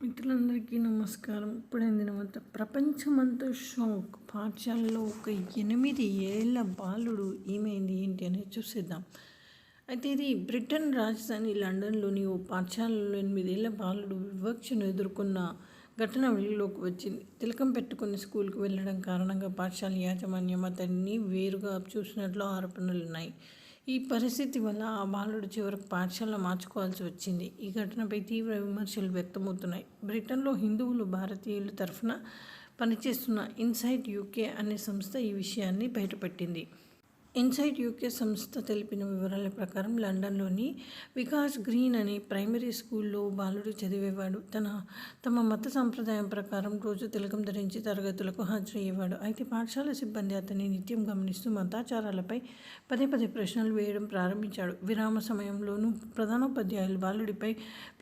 మిత్రులందరికీ నమస్కారం. ఇప్పుడైంది మొత్తం ప్రపంచమంతా షాక్. పాఠశాలలో ఒక ఎనిమిది ఏళ్ళ బాలుడు ఏమైంది ఏంటి అనేది చూసేద్దాం. అయితే ఇది బ్రిటన్ రాజధాని లండన్లోని ఓ పాఠశాలలో ఎనిమిదేళ్ళ బాలుడు వివక్షను ఎదుర్కొన్న ఘటన వెలుగులోకి వచ్చింది. తిలకం పెట్టుకుని స్కూల్కి వెళ్ళడం కారణంగా పాఠశాల యాజమాన్యం అతన్ని వేరుగా చూసినట్లు ఆరోపణలు ఉన్నాయి ఈ పరిస్థితి వల్ల ఆ బాలుడు చివరకు పాఠశాలలో మార్చుకోవాల్సి వచ్చింది. ఈ ఘటనపై తీవ్ర విమర్శలు వ్యక్తమవుతున్నాయి. బ్రిటన్లో హిందువులు భారతీయుల తరఫున పనిచేస్తున్న ఇన్సైట్ యూకే అనే సంస్థ ఈ విషయాన్ని బయటపెట్టింది. ఇన్సైట్ యూకే సంస్థ తెలిపిన వివరాల ప్రకారం లండన్లోని వికాస్ గ్రీన్ అనే ప్రైమరీ స్కూల్లో బాలుడు చదివేవాడు. తన తమ మత సంప్రదాయం ప్రకారం రోజు తిలకం ధరించి తరగతులకు హాజరయ్యేవాడు. అయితే పాఠశాల సిబ్బంది అతన్ని నిత్యం గమనిస్తూ మతాచారాలపై పదే పదే ప్రశ్నలు వేయడం ప్రారంభించాడు. విరామ సమయంలోనూ ప్రధానోపాధ్యాయులు బాలుడిపై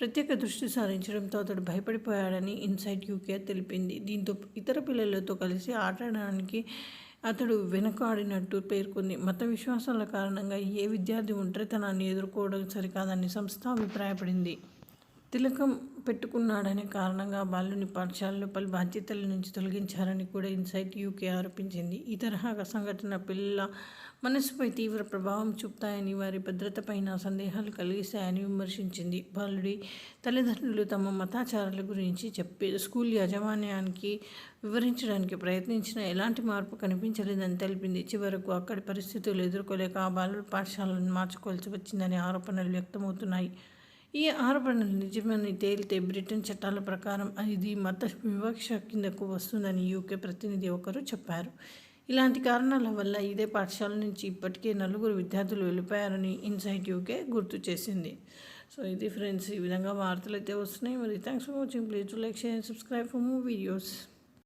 ప్రత్యేక దృష్టి సారించడంతో అతడు భయపడిపోయాడని ఇన్సైట్ యూకే తెలిపింది. దీంతో ఇతర పిల్లలతో కలిసి ఆటడానికి అతడు వెనుకాడినట్టు పేర్కొంది. మత విశ్వాసాల కారణంగా ఏ విద్యార్థి ఒంటరితనాన్ని ఎదుర్కోవడం సరికాదని సంస్థ అభిప్రాయపడింది. తిలకం పెట్టుకున్నాడనే కారణంగా బాలుని పాఠశాలలో పలు బాధ్యతల నుంచి తొలగించారని కూడా ఇన్సైట్ యూకే ఆరోపించింది. ఈ తరహా సంఘటన పిల్లల మనసుపై తీవ్ర ప్రభావం చూపుతాయని వారి భద్రతపైన సందేహాలు కలిగిస్తాయని విమర్శించింది. బాలుడి తల్లిదండ్రులు తమ మతాచారాల గురించి చెప్పి స్కూల్ యాజమాన్యానికి వివరించడానికి ప్రయత్నించిన ఎలాంటి మార్పు కనిపించలేదని తెలిపింది. చివరకు అక్కడి పరిస్థితులు ఎదుర్కోలేక ఆ బాలుడు పాఠశాలను మార్చుకోవాల్సి వచ్చిందని ఆరోపణలు వ్యక్తమవుతున్నాయి. ఈ ఆరోపణలు నిజమని తేలితే బ్రిటన్ చట్టాల ప్రకారం ఇది మత వివక్ష కిందకు వస్తుందని యూకే ప్రతినిధి ఒకరు చెప్పారు. ఇలాంటి కారణాల వల్ల ఇదే పాఠశాల నుంచి ఇప్పటికే నలుగురు విద్యార్థులు వెళ్ళిపోయారని ఇన్సైట్ యూకే గుర్తు చేసింది. సో ఇది ఫ్రెండ్స్ ఈ విధంగా వార్తలు అయితే వస్తున్నాయి. మరి thanks for watching. Please like share subscribe for more videos.